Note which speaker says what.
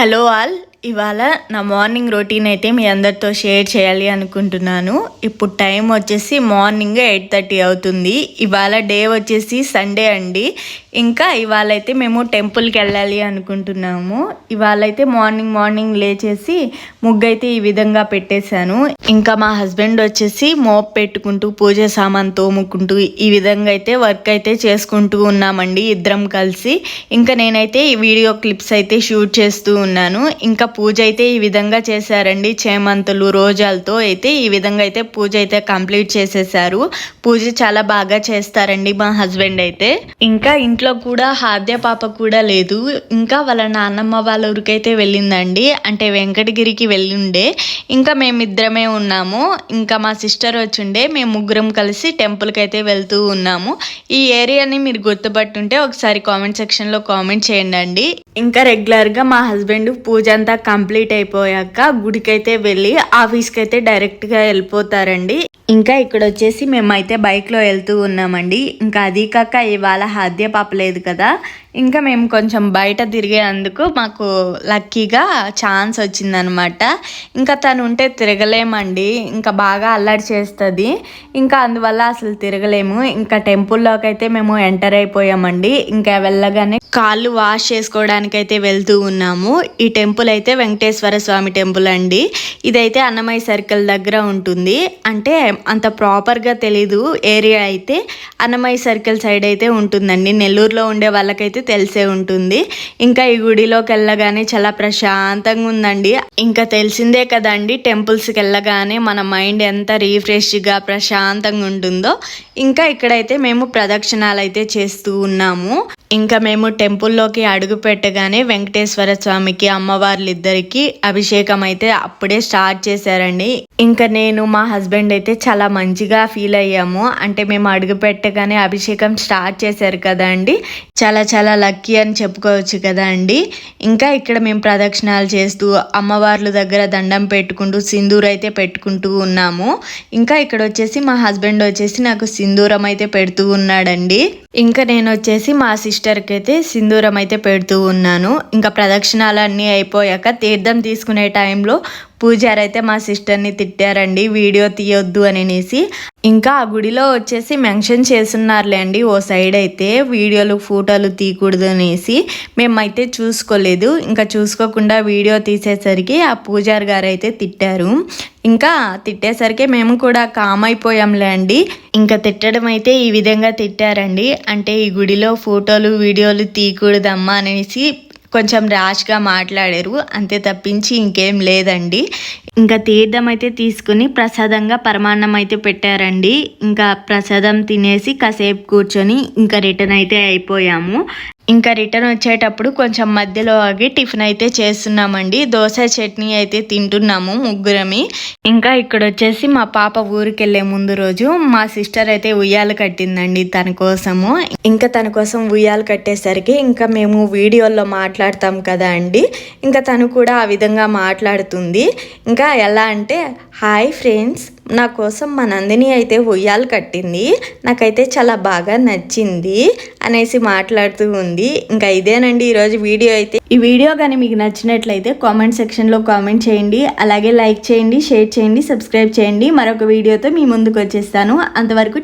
Speaker 1: Hello all ఇవాళ నా morning routine అయితే మీ అందరితో షేర్ చేయాలి అనుకుంటున్నాను. ఇప్పుడు టైం వచ్చేసి మార్నింగ్ ఎయిట్ థర్టీ అవుతుంది. ఇవాళ డే వచ్చేసి సండే అండి. ఇంకా ఇవాళ అయితే మేము టెంపుల్కి వెళ్ళాలి అనుకుంటున్నాము. ఇవాళ అయితే మార్నింగ్ మార్నింగ్ లేచేసి ముగ్గు అయితే ఈ విధంగా పెట్టేశాను. ఇంకా మా హస్బెండ్ వచ్చేసి మోప్ పెట్టుకుంటూ పూజ సామాన్ తోముకుంటూ ఈ విధంగా అయితే వర్క్ అయితే చేసుకుంటూ ఉన్నామండి ఇద్దరం కలిసి. ఇంకా నేనైతే ఈ వీడియో క్లిప్స్ అయితే షూట్ చేస్తూ ఉన్నాను. ఇంకా పూజ అయితే ఈ విధంగా చేశారండి. చేమంతులు రోజాలతో అయితే ఈ విధంగా అయితే పూజ అయితే కంప్లీట్ చేసేసారు. పూజ చాలా బాగా చేస్తారండి మా హస్బెండ్ అయితే. ఇంకా ఇంట్లో కూడా హాద్య పాప కూడా లేదు. ఇంకా వాళ్ళ నాన్నమ్మ వాళ్ళ ఊరికైతే వెళ్ళిందండి. అంటే వెంకటగిరికి వెళ్ళిండే. ఇంకా మేమిద్దరమే ఉన్నాము. ఇంకా మా సిస్టర్ వచ్చిండే. మేము ముగ్గురం కలిసి టెంపుల్కి అయితే వెళ్తూ ఉన్నాము. ఈ ఏరియాని మీరు గుర్తుపట్టుంటే ఒకసారి కామెంట్ సెక్షన్లో కామెంట్ చేయండి అండి ఇంకా రెగ్యులర్గా మా హస్బెండ్ పూజ అంతా కంప్లీట్ అయిపోయాక గుడికైతే వెళ్ళి ఆఫీస్కి అయితే డైరెక్ట్గా వెళ్ళిపోతారండి. ఇంకా ఇక్కడ వచ్చేసి మేమైతే బైక్లో వెళ్తూ ఉన్నామండి. ఇంకా అది కాక ఇవాళ హాద్య పాపలేదు కదా. ఇంకా మేము కొంచెం బయట తిరిగేందుకు మాకు లక్కీగా ఛాన్స్ వచ్చిందనమాట. ఇంకా తను ఉంటే తిరగలేమండి. ఇంకా బాగా అల్లరి చేస్తుంది. ఇంకా అందువల్ల అసలు తిరగలేము. ఇంకా టెంపుల్లోకి అయితే మేము ఎంటర్ అయిపోయామండి. ఇంకా వెళ్ళగానే కాళ్ళు వాష్ చేసుకోవడానికి అయితే వెళ్తూ ఉన్నాము. ఈ టెంపుల్ అయితే వెంకటేశ్వర స్వామి టెంపుల్ అండి. ఇదైతే అన్నమయ్య సర్కిల్ దగ్గర ఉంటుంది. అంటే అంత ప్రాపర్గా తెలీదు. ఏరియా అయితే అన్నమయ్య సర్కిల్ సైడ్ అయితే ఉంటుందండి. నెల్లూరులో ఉండే వాళ్ళకైతే తెలిసే ఉంటుంది. ఇంకా ఈ గుడిలోకి వెళ్ళగానే చాలా ప్రశాంతంగా ఉందండి. ఇంకా తెలిసిందే కదండి టెంపుల్స్కి వెళ్ళగానే మన మైండ్ ఎంత రీఫ్రెష్గా ప్రశాంతంగా ఉంటుందో. ఇంకా ఇక్కడైతే మేము ప్రదక్షిణాలు అయితే చేస్తూ ఉన్నాము. ఇంకా మేము టెంపుల్లోకి అడుగు పెట్టగానే వెంకటేశ్వర స్వామికి అమ్మవార్లు ఇద్దరికి అభిషేకం అయితే అప్పుడే స్టార్ట్ చేశారండి. ఇంకా నేను మా హస్బెండ్ అయితే చాలా మంచిగా ఫీల్ అయ్యాము. అంటే మేము అడుగు పెట్టగానే అభిషేకం స్టార్ట్ చేశారు కదా అండి. చాలా చాలా లక్కీ అని చెప్పుకోవచ్చు కదా అండి. ఇంకా ఇక్కడ మేము ప్రదక్షిణాలు చేస్తూ అమ్మవార్ల దగ్గర దండం పెట్టుకుంటూ సింధూర్ అయితే పెట్టుకుంటూ ఉన్నాము. ఇంకా ఇక్కడ వచ్చేసి మా హస్బెండ్ వచ్చేసి నాకు సింధూరం అయితే పెడుతూ ఉన్నాడండి. ఇంకా నేను వచ్చేసి మా సిస్టర్కి అయితే సింధూరం అయితే పెడుతూ ఉన్నాను. ఇంకా ప్రదక్షిణాలన్నీ అయిపోయాక తీర్థం తీసుకునే టైంలో పూజారి అయితే మా సిస్టర్ని తిట్టారండి వీడియో తీయొద్దు అనేసి ఇంకా ఆ గుడిలో వచ్చేసి మెన్షన్ చేస్తున్నారులే అండి ఓ సైడ్ అయితే వీడియోలు ఫోటోలు తీయకూడదు అనేసి. మేమైతే చూసుకోలేదు ఇంకా చూసుకోకుండా వీడియో తీసేసరికి ఆ పూజారి గారు అయితే తిట్టారు. ఇంకా తిట్టేసరికి మేము కూడా కామ్ అయిపోయాంలే అండి. ఇంకా తిట్టడం అయితే ఈ విధంగా తిట్టారండి అంటే ఈ గుడిలో ఫోటోలు వీడియోలు తీయకూడదమ్మా అనేసి కొంచెం ర్యాష్గా మాట్లాడారు అంతే తప్పించి ఇంకేం లేదండి. ఇంకా తీర్థం అయితే తీసుకుని ప్రసాదంగా పరమాన్నం అయితే పెట్టారండి. ఇంకా ప్రసాదం తినేసి కాసేపు కూర్చొని ఇంకా రిటర్న్ అయితే అయిపోయాము. ఇంకా రిటర్న్ వచ్చేటప్పుడు కొంచెం మధ్యలో ఆగి టిఫిన్ అయితే చేస్తున్నామండి. దోశ చట్నీ అయితే తింటున్నాము ముగ్గురమి. ఇంకా ఇక్కడ వచ్చేసి మా పాప ఊరికి వెళ్ళే ముందు రోజు మా సిస్టర్ అయితే ఉయ్యాలు కట్టిందండి తన కోసము. ఇంకా తన కోసం ఉయ్యాలు కట్టేసరికి ఇంకా మేము వీడియోలో మాట్లాడతాం కదా అండి. ఇంకా తను కూడా ఆ విధంగా మాట్లాడుతుంది. ఇంకా ఎలా అంటే హాయ్ ఫ్రెండ్స్ నా కోసం మా నందిని అయితే ఉయ్యాలు కట్టింది. నాకైతే చాలా బాగా నచ్చింది అనేసి మాట్లాడుతూ ఉంది. ఇంకా ఇదేనండి ఈరోజు వీడియో అయితే. ఈ వీడియో కానీ మీకు నచ్చినట్లయితే కామెంట్ సెక్షన్లో కామెంట్ చేయండి. అలాగే లైక్ చేయండి షేర్ చేయండి సబ్స్క్రైబ్ చేయండి. మరొక వీడియోతో మీ ముందుకు వచ్చేస్తాను. అంతవరకు